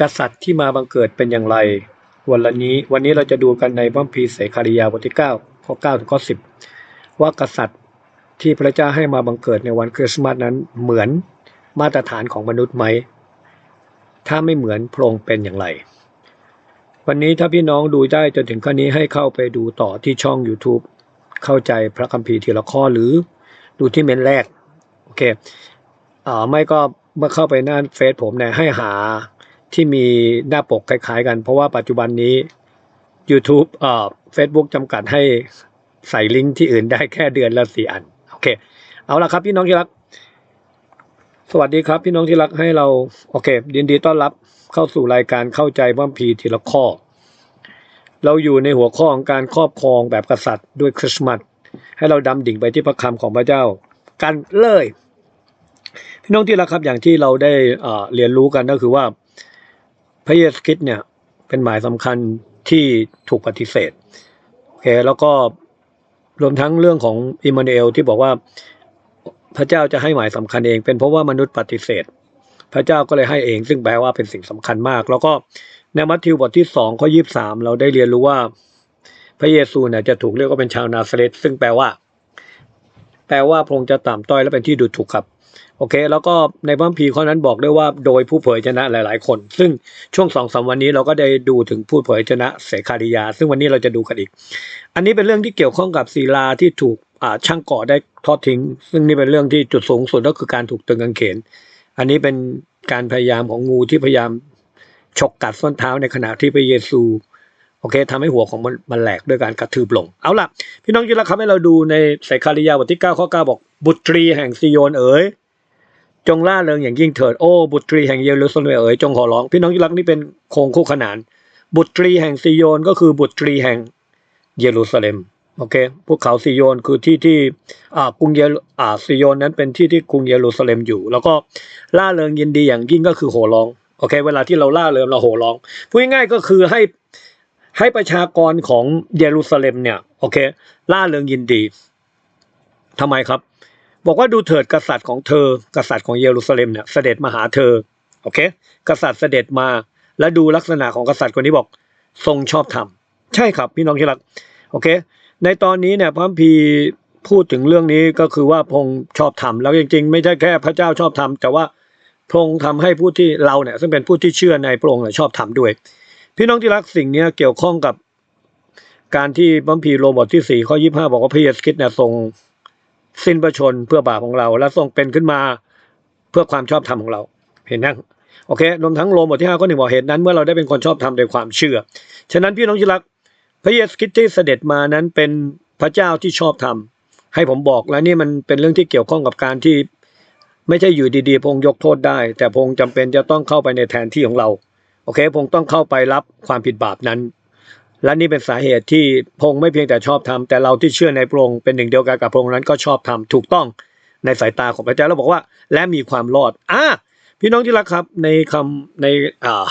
กษัตริย์ที่มาบังเกิดเป็นอย่างไร วันละนี้วันนี้เราจะดูกันในพระคัมภีร์เสคาริยาบทที่ 9 ข้อ9ถึงข้อ10 ว่ากษัตริย์ที่พระเจ้าให้มาบังเกิดในวันคริสต์มาสนั้นเหมือนมาตรฐานของมนุษย์ไหม ถ้าไม่เหมือนพระองค์เป็นอย่างไร วันนี้ถ้าพี่น้องดูได้จนถึงขั้นนี้ให้เข้าไปดูต่อที่ช่อง YouTube เข้าใจพระคัมภีร์ทีละข้อหรือดูที่เมนแรก โอเคอ่าไม่ก็เมื่อเข้าไปหน้าเฟซผมเนี่ยให้หา ที่มีหน้าปกคล้ายๆกัน เพราะว่าปัจจุบันนี้ YouTube เอ่อ Facebook จำกัดให้ใส่ลิงก์ที่อื่นได้แค่เดือนละสี่อัน โอเค เอาละครับพี่น้องที่รัก สวัสดีครับพี่น้องที่รักให้เรา โอเคยินดีต้อนรับเข้าสู่รายการเข้าใจพระคัมภีทีละข้อ เราอยู่ในหัวข้อของการครอบครองแบบกษัตริย์ด้วยคริสต์มาสให้เราดำดิ่งไปที่พระคำของพระเจ้า กันเลย พี่น้องที่รักครับอย่างที่เราได้เอ่อเรียนรู้กันก็คือว่า พระเยซูคริสต์เนี่ยเป็นหมายสำคัญที่ถูกปฏิเสธโอเคแล้วก็รวมทั้งเรื่องของอิมมานูเอลที่บอกว่าพระเจ้าจะให้หมายสำคัญเอง เป็นเพราะว่ามนุษย์ปฏิเสธ พระเจ้าก็เลยให้เอง ซึ่งแปลว่าเป็นสิ่งสำคัญมาก แล้วก็ในมัทธิวบทที่สองข้อยีบสามเราได้เรียนรู้ว่า พระเยซูเนี่ยจะถูกเรียกว่าเป็นชาวนาซาเรตซึ่งแปลว่า แปลว่าพระองค์จะต่ำต้อยและเป็นที่ดูถูกครับ โอเค แล้วก็ในพระคัมภีข้อนั้นบอกด้วยว่าโดยผู้เผยชนะหลาย ๆ คน ซึ่งช่วงสองสามวันนี้เราก็ได้ดูถึงผู้เผยชนะเสคาริยา ซึ่งวันนี้เราจะดูกันอีก อันนี้เป็นเรื่องที่เกี่ยวข้องกับศิลาที่ถูกช่างก่อได้ทอดทิ้ง ซึ่งนี่เป็นเรื่องที่จุดสูงสุดก็คือการถูกตึงกางเขน อันนี้เป็นการพยายามของงูที่พยายามฉกกัดส้นเท้าในขณะที่พระเยซูโอเคทำให้หัวของมันมันแหลกด้วยการกระทืบลง เอาล่ะ พี่น้องยินแล้วครับให้เราดูในไสคาริยาบทที่ 9 ข้อ 9 บอกบุตรีแห่งซิโยนเอ๋ย จงล่าเริงอย่างยิ่งเถิดโอ้บุตรีแห่งเยรูซาเล็มเอ๋ยจงขอร้อง พี่น้องยินรักนี่เป็นโครงคู่ขนาน บุตรีแห่งซิโยนก็คือบุตรีแห่งเยรูซาเล็มโอเคภูเขาซิโยนคือที่ที่อ่ากรุงเยอ่าซิโยนนั้นเป็นที่ที่กรุงเยรูซาเล็มอยู่ แล้วก็ล่าเริงยินดีอย่างยิ่งก็คือโห่ร้องโอเค เวลาที่เราล่าเริงเราโห่ร้องพูดง่ายๆก็คือให้ให้ประชากรของเยรูซาเล็มเนี่ยโอเคล่าเริงยินดีทำไมครับ บอกว่าดูเถิดกษัตริย์ของเธอ กษัตริย์ของเยรูซาเล็มเนี่ยเสด็จมาหาเธอโอเค กษัตริย์เสด็จมา และดูลักษณะของกษัตริย์คนนี้บอกทรงชอบธรรมใช่ครับพี่น้องที่รักโอเค ในตอนนี้เนี่ยพระคัมภีพูดถึงเรื่องนี้ก็คือว่าพรงชอบธรรมแล้วจริงๆ ไม่ใช่แค่พระเจ้าชอบธรรมแต่ว่าพรงค์ทำให้ผู้ที่เราเนี่ยซึ่งเป็นผู้ที่เชื่อในพระองค์ชอบธรรมด้วย พี่น้องที่รักสิ่งนี้เกี่ยวข้องกับการที่พระคัมภีโรบทที่สี่ข้อยี่ห้าบอกว่าพระเยซูคริสต์เนี่ยทรง สิ้นพระชนเพื่อบาปของเรา และทรงเป็นขึ้นมาเพื่อความชอบธรรมของเรา เห็นยังโอเครวมทั้งโรมบทที่ห้าข้อหนึ่งบอกเหตุนั้นเมื่อเราได้เป็นคนชอบธรรมโดยความเชื่อ ฉะนั้นพี่น้องที่รักพระเยซูคริสต์ที่เสด็จมานั้นเป็นพระเจ้าที่ชอบธรรมให้ผมบอกแล้วนี่มันเป็นเรื่องที่เกี่ยวข้องกับการที่ไม่ใช่อยู่ดีๆพงยกโทษได้ แต่พงจำเป็นจะต้องเข้าไปในแทนที่ของเรา โอเคพงต้องเข้าไปรับความผิดบาปนั้น และนี่เป็นสาเหตุที่พงไม่เพียงแต่ชอบทำแต่เราที่เชื่อในพระองค์เป็นหนึ่งเดียวกันกับพระองค์นั้นก็ชอบทำถูกต้องในสายตาของพระเจ้าเราบอกว่า และมีความรอดอะพี่น้องที่รักครับในคำในอ่า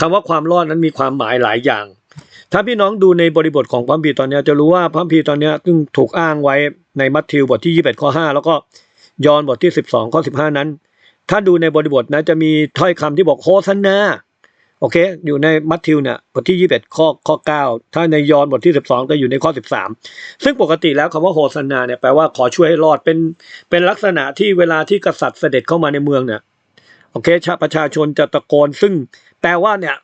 คำว่าความรอดนั้นมีความหมายหลายอย่าง ถ้าพี่น้องดูในบริบทของพระคัมภีตอนนี้จะรู้ว่าพระคัมภีตอนนี้ซึ่งถูกอ้างไว้ในมัทธิวบทที่ 21 ข้อ 5 แล้วก็ยอห์นบทที่ 12 ข้อ 15 นั้น ถ้าดูในบริบทนะจะมีถ้อยคำที่บอกโฮสนา โอเค อยู่ในมัทธิวเนี่ยบทที่ 21 ข้อข้อ 9 ถ้าในยอห์นบทที่ 12 จะอยู่ในข้อ 13 ซึ่งปกติแล้วคำว่าโฮสนาเนี่ยแปลว่าขอช่วยให้รอดเป็นเป็นลักษณะที่เวลาที่กษัตริย์เสด็จเข้ามาในเมืองเนี่ยโอเคชาประชาชนจะตะโกน ซึ่งแปลว่าเนี่ย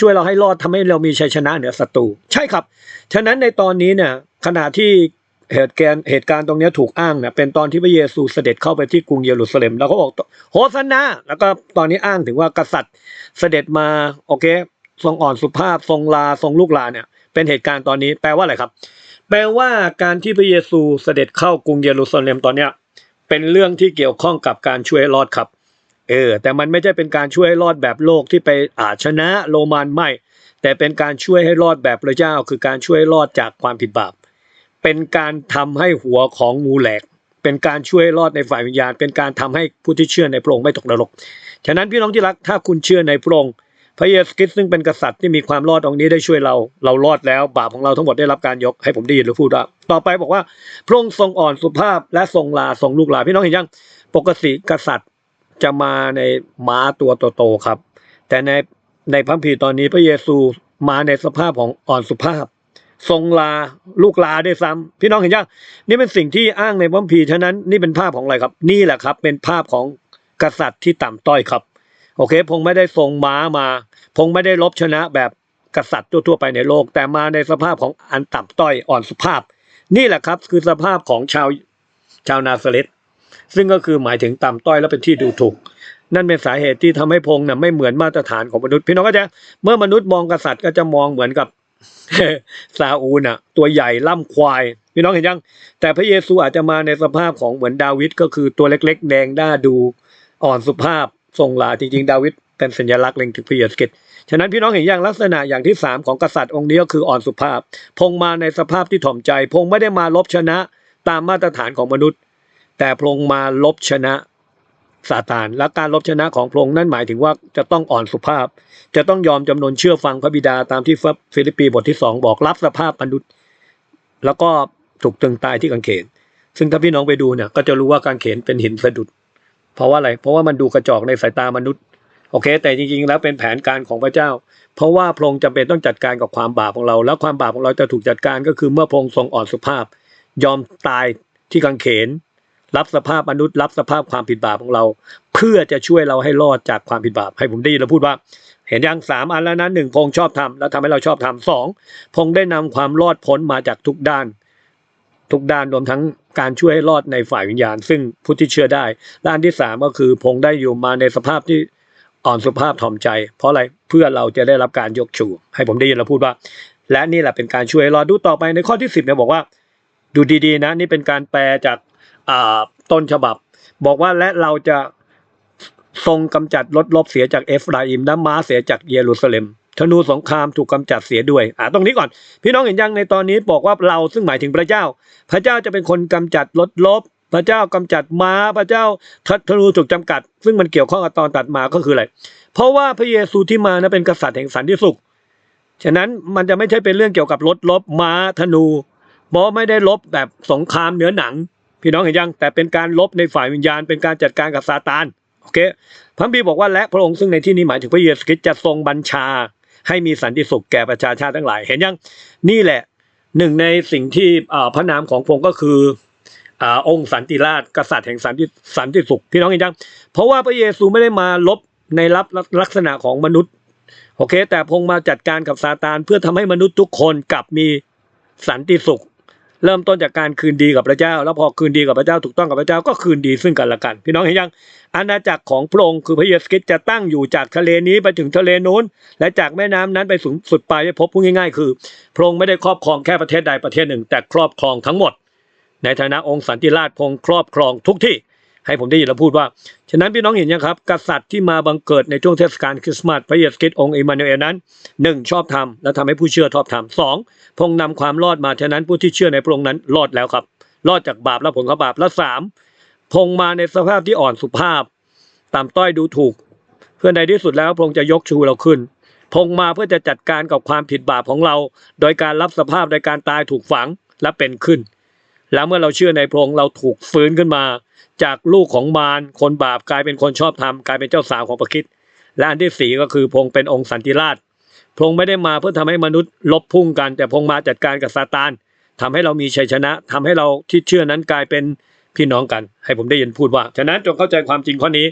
ช่วยเราให้รอดทำให้เรามีชัยชนะเหนือศัตรูใช่ครับ ฉะนั้นในตอนนี้เนี่ยขณะที่ เหตุการณ์เหตุการณ์ตรงนี้ถูกอ้างเนี่ยเป็นตอนที่พระเยซูเสด็จเข้าไปที่กรุงเยรูซาเล็ม แล้วก็บอกโฮสนาแล้วก็ตอนนี้อ้างถึงว่ากษัตริย์เสด็จมาโอเค ทรงอ่อนสุภาพทรงลาทรงลูกลาเนี่ย เป็นเหตุการณ์ตอนนี้แปลว่าอะไรครับ แปลว่าการที่พระเยซูเสด็จเข้ากรุงเยรูซาเล็มตอนเนี้ยเป็นเรื่องที่เกี่ยวข้องกับการช่วยให้รอดครับเออแต่มันไม่ใช่เป็นการช่วยให้รอดแบบโลกที่ไปอาชนะโรมันไม่ แต่เป็นการช่วยให้รอดแบบพระเจ้า คือการช่วยให้รอดจากความผิดบาป เป็นการทำให้หัวของงูแหลก เป็นการช่วยรอดในฝ่ายวิญญาณ เป็นการทำให้ผู้ที่เชื่อในพระองค์ไม่ตกนรก ฉะนั้นพี่น้องที่รักถ้าคุณเชื่อในพระองค์พระเยซูคริสต์ซึ่งเป็นกษัตริย์ที่มีความรอดตรงนี้ได้ช่วยเรา เรารอดแล้ว บาปของเราทั้งหมดได้รับการยกให้ผมได้ยินหรือพูดว่าต่อไปบอกว่าพระองค์ทรงอ่อนสุภาพและทรงลาทรงลูกลาพี่น้องเห็นยังปกติกษัตริย์จะมาในม้าตัวโตๆครับ แต่ในในพระคัมภีตอนนี้พระเยซูมาในสภาพของอ่อนสุภาพ ทรงลาลูกลาด้วยซ้ำพี่น้องเห็นยังนี่เป็นสิ่งที่อ้างในพระคัมภีร์ฉะนั้นนี่เป็นภาพของอะไรครับ นี่แหละครับ เป็นภาพของกษัตริย์ที่ต่ำต้อยครับ โอเค พงไม่ได้ทรงม้ามา พงไม่ได้ลบชนะแบบกษัตริย์ทั่วๆไปในโลก แต่มาในสภาพของอันต่ำต้อยอ่อนสุภาพ นี่แหละครับ คือสภาพของชาวชาวนาซาเรตซึ่งก็คือหมายถึงต่ำต้อยและเป็นที่ดูถูก นั่นเป็นสาเหตุที่ทำให้พงน่ะไม่เหมือนมาตรฐานของมนุษย์ พี่น้องก็จะเมื่อมนุษย์มองกษัตริย์ก็จะมองเหมือนกับ ซาอูลน่ะ ตัวใหญ่ล่ำควายพี่น้องเห็นยัง แต่พระเยซูอาจจะมาในสภาพของเหมือนดาวิดก็คือตัวเล็ก ๆ แดงด้าดูอ่อนสุภาพทรงลาจริงๆ ดาวิดเป็นสัญลักษณ์เล็งถึงพระเยซูคริสต์ฉะนั้นพี่น้องเห็นอย่างลักษณะอย่างที่สามของกษัตริย์องค์นี้ก็คืออ่อนสุภาพ พงมาในสภาพที่ถ่อมใจ พงไม่ได้มาลบชนะตามมาตรฐานของมนุษย์ แต่พงมาลบชนะ ซาตานและการลบชนะของพระองค์นั่นหมายถึงว่าจะต้องอ่อนสุภาพ จะต้องยอมจำนนเชื่อฟังพระบิดาตามที่ฟิลิปปีบทที่สองบอกรับสภาพมนุษย์ แล้วก็ถูกตึงตายที่กางเขน ซึ่งถ้าพี่น้องไปดูเนี่ยก็จะรู้ว่ากางเขนเป็นหินสะดุด เพราะว่าอะไร เพราะว่ามันดูกระจอกในสายตามนุษย์โอเค แต่จริงๆ แล้วเป็นแผนการของพระเจ้า เพราะว่าพระองค์จำเป็นต้องจัดการกับความบาปของเรา แล้วความบาปของเราจะถูกจัดการก็คือเมื่อพระองค์ทรงอ่อนสุภาพ ยอมตายที่กางเขน รับสภาพมนุษย์ รับสภาพความผิดบาปของเรา เพื่อจะช่วยเราให้รอดจากความผิดบาปให้ผมได้ยินแล้วพูดว่า เห็นยังสามอันแล้วนะหนึ่งพงค์ชอบทำแล้วทำให้เราชอบทำสองพงค์ได้นำความรอดพ้นมาจากทุกด้าน ทุกด้านรวมทั้งการช่วยให้รอดในฝ่ายวิญญาณ ซึ่งผู้ที่เชื่อได้และอันที่สามก็คือพงได้อยู่มาในสภาพที่อ่อนสุภาพถ่อมใจ เพราะอะไรเพื่อเราจะได้รับการยกชู ให้ผมได้ยินเราพูดว่า และนี่แหละเป็นการช่วยให้รอดดูต่อไปในข้อที่สิบเนี่ยบอกว่า ดูดีๆนะ นี่เป็นการแปลจาก ต้นฉบับ บอกว่าและเราจะทรงกำจัดลดลบเสียจากเอฟราอิมและม้าเสียจากเยรูซาเล็มธนูสงครามถูกกำจัดเสียด้วย อ่าตรงนี้ก่อน พี่น้องเห็นยังในตอนนี้บอกว่าเราซึ่งหมายถึงพระเจ้า พระเจ้าจะเป็นคนกำจัดลดลบ พระเจ้ากำจัดม้า พระเจ้าธนูถูกจำกัด ซึ่งมันเกี่ยวข้องกับตอนตัดมาก็คืออะไร เพราะว่าพระเยซูที่มานะเป็นกษัตริย์แห่งสันติสุข ฉะนั้นมันจะไม่ใช่เป็นเรื่องเกี่ยวกับลดลบม้าธนูเพราะไม่ได้ลบแบบสงครามเหนือหนัง พี่น้องเห็นยัง แต่เป็นการลบในฝ่ายวิญญาณ เป็นการจัดการกับซาตานโอเคพระบีบอกว่าและพระองค์ซึ่งในที่นี้หมายถึงพระเยซูคริสต์จะทรงบัญชา ให้มีสันติสุขแก่ประชาชาติทั้งหลาย เห็นยังนี่แหละหนึ่งในสิ่งที่พระนามของพระองค์ก็คืออองค์สันติราชกษัตริย์แห่งสันติสันติสุขพี่น้องเห็นยังเพราะว่าพระเยซูไม่ได้มาลบในรับลักษณะของมนุษย์โอเค แต่พระองค์มาจัดการกับซาตานเพื่อทำให้มนุษย์ทุกคนกลับมีสันติสุข เริ่มต้นจากการคืนดีกับพระเจ้า แล้วพอคืนดีกับพระเจ้าถูกต้องกับพระเจ้าก็คืนดีซึ่งกันและกัน พี่น้องเห็นยังอาณาจักรของพระองค์คือพระเยซูคริสต์จะตั้งอยู่จากทะเลนี้ไปถึงทะเลนู้น และจากแม่น้ำนั้นไปสูงสุดปลายพพูดง่ายๆ คือ พระองค์ไม่ได้ครอบครองแค่ประเทศใดประเทศหนึ่ง แต่ครอบครองทั้งหมด ในฐานะองค์สันติราชพรงค์ครอบครองทุกที่ ให้ผมได้ยินเราพูดว่า ฉะนั้นพี่น้องเห็นยังครับ กษัตริย์ที่มาบังเกิดในช่วงเทศกาลคริสต์มาสพระเยซูคริสต์องค์อิมมานูเอลนั้นหนึ่งชอบธรรมและทำให้ผู้เชื่อชอบธรรมสองพงค์นำความรอดมา ฉะนั้นผู้ที่เชื่อในพระองค์นั้นรอดแล้วครับ รอดจากบาปและผลของบาปและสามพงมาในสภาพที่อ่อนสุภาพต่ำต้อยดูถูก เพื่อในที่สุดแล้วพระองค์จะยกชูเราขึ้นพงมาเพื่อจะจัดการกับความผิดบาปของเรา โดยการรับสภาพโดยการตายถูกฝังและเป็นขึ้น แล้วเมื่อเราเชื่อในพระองค์เราถูกฟื้นขึ้นมา จากลูกของมารคนบาปกลายเป็นคนชอบธรรมกลายเป็นเจ้าสาวของพระคิดและอันที่สี่ก็คือพงเป็นองค์สันติราช พงไม่ได้มาเพื่อทำให้มนุษย์ลบพุ่งกัน แต่พงมาจัดการกับซาตานทำให้เรามีชัยชนะทำให้เราที่เชื่อนั้นกลายเป็นพี่น้องกัน ให้ผมได้ยินพูดว่า ฉะนั้นจงเข้าใจความจริงข้อนี้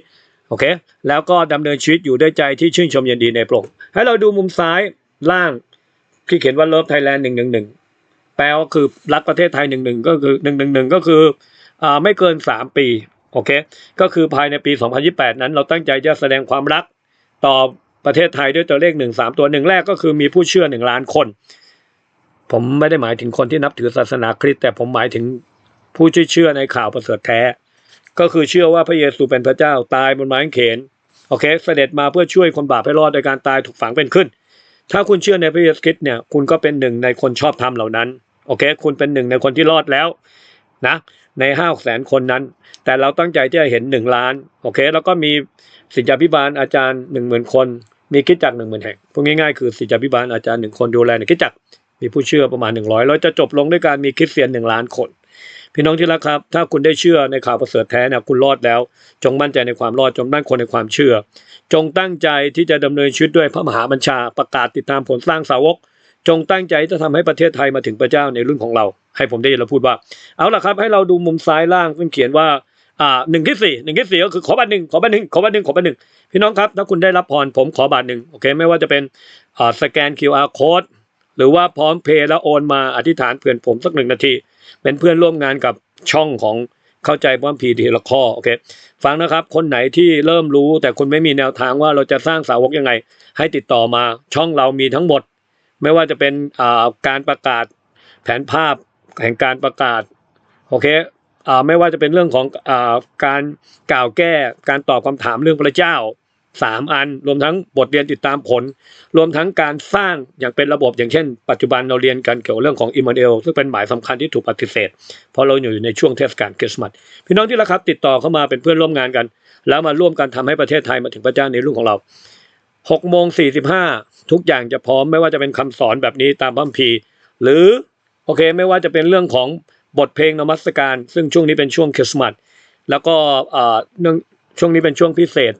โอเค แล้วก็ดำเนินชีวิตอยู่ด้วยใจที่ชื่นชมยินดีในพระองค์ให้เราดูมุมซ้ายล่างที่เขียนว่าเลิฟไทยแลนด์หนึ่งหนึ่งหนึ่งแปลว่าคือรักประเทศไทยหนึ่งหนึ่งก็คือหนึ่งหนึ่งหนึ่งก็คือ ไม่เกินสามปีโอเคก็คือภายในปี 2028 นั้น เราตั้งใจจะแสดงความรักต่อประเทศไทยด้วยตัวเลขหนึ่งสามตัวหนึ่งแรกก็คือมีผู้เชื่อหนึ่งล้านคน ผมไม่ได้หมายถึงคนที่นับถือศาสนาคริสต์แต่ผมหมายถึงผู้ที่เชื่อในข่าวประเสริฐแท้ ก็คือเชื่อว่าพระเยซูเป็นพระเจ้าตายบนไม้กางเขนโอเค เสด็จมาเพื่อช่วยคนบาปให้รอดโดยการตายถูกฝังเป็นขึ้น ถ้าคุณเชื่อในพระเยซูคริสต์เนี่ยคุณก็เป็นหนึ่งในคนชอบธรรมเหล่านั้นโอเค คุณเป็นหนึ่งในคนที่รอดแล้วนะในห้าแสนคนนั้น แต่เราตั้งใจที่จะเห็นหนึ่งล้านโอเค แล้วก็มีศิษยาภิบาลอาจารย์หนึ่งหมื่นคน มีคิดจักหนึ่งหมื่นแห่งพูดง่ายๆคือศิษยาภิบาลอาจารย์หนึ่งคนดูแลในคิดจักมีผู้เชื่อประมาณหนึ่งร้อยเราจะจบลงด้วยการมีคริสเตียนหนึ่งล้านคน พี่น้องที่รักครับ ถ้าคุณได้เชื่อในข่าวประเสริฐแท้เนี่ยคุณรอดแล้ว จงมั่นใจในความรอดจงมั่นคงในความเชื่อ จงตั้งใจที่จะดำเนินชีวิตด้วยพระมหาบัญชาประกาศติดตามผลสร้างสาวก จงตั้งใจจะทำให้ประเทศไทยมาถึงพระเจ้าในรุ่นของเรา ให้ผมได้ยินเราพูดว่า เอาล่ะครับ ให้เราดูมุมซ้ายล่างซึ่งเขียนว่าอ่าหนึ่งที่สี่หนึ่งที่สี่ก็คือขอบัตรหนึ่งขอบัตรหนึ่งขอบัตรหนึ่งขอบัตรหนึ่งพี่น้องครับถ้าคุณได้รับพรผมขอบัตรหนึ่งโอเคไม่ว่าจะเป็นอ่าสแกน QR code หรือว่าพร้อมเพย์แล้วโอนมาอธิษฐานเพื่อนผมสักหนึ่งนาที เป็นเพื่อนร่วมงานกับช่องของเข้าใจบ้อมพีทีละข้อโอเคฟังนะครับ คนไหนที่เริ่มรู้แต่คุณไม่มีแนวทางว่าเราจะสร้างสาวกยังไง ให้ติดต่อมาช่องเรามีทั้งหมด ไม่ว่าจะเป็นอ่าการประกาศแผนภาพ แห่งการประกาศโอเคอไม่ว่าจะเป็นเรื่องของอการกล่าวแก้การตอบคำถามเรื่องพระเจ้าสามอัน รวมทั้งบทเรียนติดตามผล รวมทั้งการสร้างอย่างเป็นระบบอย่างเช่น ปัจจุบันเราเรียนกันเกี่ยวกับเรื่องของอิมมาเอลซึ่งเป็นหมายสำคัญที่ถูกปฏิเสธ เพราะเราอยู่ในช่วงเทศกาลคริสต์มาสพี่น้องที่รักครับติดต่อเข้ามาเป็นเพื่อนร่วมงานกัน แล้วมาร่วมกันทำให้ประเทศไทยมาถึงพระเจ้าในรุ่นของเราหกโมงสี่สิบห้าทุกอย่างจะพร้อมไม่ว่าจะเป็นคำสอนแบบนี้ตามพระคัมภีร์หรือ โอเค ไม่ว่าจะเป็นเรื่องของบทเพลงนมัสการ ซึ่งช่วงนี้เป็นช่วงคริสต์มาสแล้วก็อ่าเนื่องช่วงนี้เป็นช่วงพิเศษ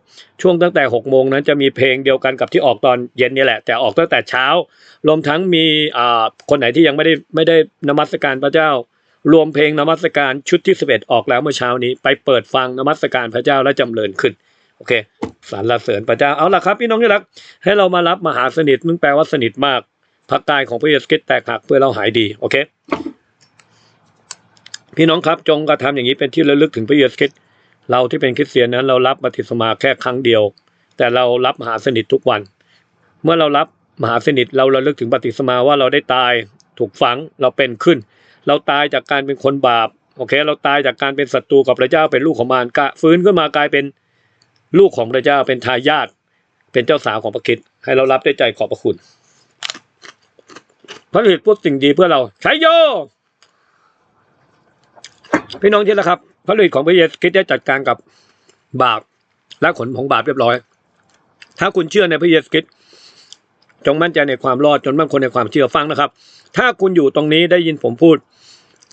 ช่วงตั้งแต่6โมงนั้นจะมีเพลงเดียวกันกับที่ออกตอนเย็นนี่แหละ แต่ออกตั้งแต่เช้ารวมทั้งมีคนไหนที่ยังไม่ได้ไม่ได้นมัสการพระเจ้า รวมเพลงนมัสการชุดที่ 11 ออกแล้วเมื่อเช้านี้ ไปเปิดฟังนมัสการพระเจ้าและจำเริญขึ้นโอเคสรรเสริญพระเจ้าเอาล่ะครับพี่น้องที่รักให้เรามารับมหาสนิทมึงแปลว่าสนิทมาก พระกายของพระเยซูคริสต์แตกหักเพื่อเราหายดีโอเค พี่น้องครับจงกระทำอย่างนี้เป็นที่ระลึกถึงพระเยซูคริสต์เราที่เป็นคริสเตียนนั้น เรารับบัพติศมาแค่ครั้งเดียว แต่เรารับมหาสนิททุกวัน เมื่อเรารับมหาสนิทเราระลึกถึงบัพติศมาว่าเราได้ตายถูกฝังเราเป็นขึ้น เราตายจากการเป็นคนบาปโอเค เราตายจากการเป็นศัตรูกับพระเจ้าเป็นลูกของมารกะฟื้นขึ้นมากลายเป็นลูกของพระเจ้าเป็นทายาทเป็นเจ้าสาวของพระคิดให้เรารับได้ใจขอบพระคุณ พระฤทธิ์พูดสิ่งดีเพื่อเราใช้โย พี่น้องที่ละครับ พระฤทธิ์ของพระเยซูคริสต์ได้จัดการกับบาปและขนของบาปเรียบร้อย ถ้าคุณเชื่อในพระเยซูคริสต์จงมั่นใจในความรอดจนมั่นคงในความเชื่อฟังนะครับ ถ้าคุณอยู่ตรงนี้ได้ยินผมพูด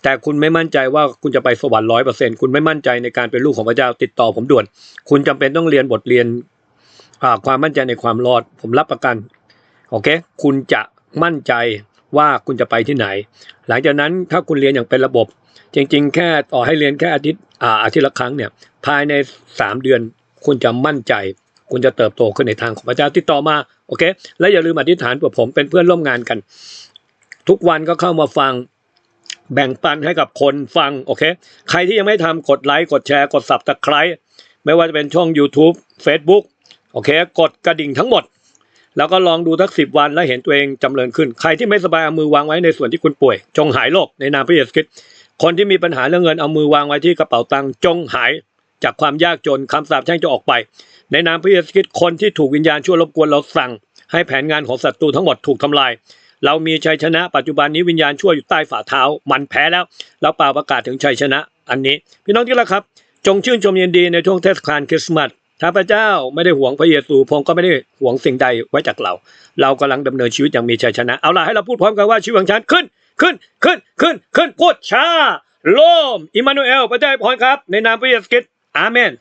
แต่คุณไม่มั่นใจว่าคุณจะไปสวรรค์ร้อยเปอร์เซ็นคุณไม่มั่นใจในการเป็นลูกของพระเจ้าติดต่อผมด่วน คุณจำเป็นต้องเรียนบทเรียนความมั่นใจในความรอด ผมรับประกัน โอเค คุณจะมั่นใจ ว่าคุณจะไปที่ไหน หลังจากนั้นถ้าคุณเรียนอย่างเป็นระบบ จริง ๆ แค่ต่อให้เรียนแค่อาทิตย์อาทิตย์ละครั้งเนี่ยภายในสามเดือนคุณจะมั่นใจ คุณจะเติบโตขึ้นในทางของพระเจ้าติดต่อมาโอเค และอย่าลืมอธิษฐานกับผมเป็นเพื่อนร่วมงานกัน ทุกวันก็เข้ามาฟังแบ่งปันให้กับคนฟังโอเค ใครที่ยังไม่ทำกดไลค์กดแชร์กดสับตะไคร้ไม่ว่าจะเป็นช่อง YouTube Facebook โอเค กดกระดิ่งทั้งหมด แล้วก็ลองดูทักสิบวันแล้วเห็นตัวเองจำเริญขึ้น ใครที่ไม่สบายเอามือวางไว้ในส่วนที่คุณป่วย จงหายโรคในนามพระเยซูคริสต์คนที่มีปัญหาเรื่องเงินเอามือวางไว้ที่กระเป๋าตังค์จงหายจากความยากจนคำสาปแช่งจะออกไป ในนามพระเยซูคริสต์คนที่ถูกวิญญาณชั่วรบกวนเราสั่ง ให้แผนงานของศัตรูทั้งหมดถูกทำลาย เรามีชัยชนะปัจจุบันนี้วิญญาณชั่วอยู่ใต้ฝ่าเท้า มันแพ้แล้วเราเป่าประกาศถึงชัยชนะ อันนี้ พี่น้องที่รักครับ จงชื่นชมยินดีในช่วงเทศกาลคริสต์มาส ถ้าพระเจ้าไม่ได้หวงพระเยซูพงค์ก็ไม่ได้หวงสิ่งใดไว้จากเรา เรากำลังดำเนินชีวิตอย่างมีชัยชนะ เอาล่ะให้เราพูดพร้อมกันว่าชีวิตของฉันขึ้นขึ้นขึ้นขึ้นขึ้นพูดช้าโลมอิมานูเอลพระเจ้าพรครับ ในนามพระเยซูคริสต์อาเมน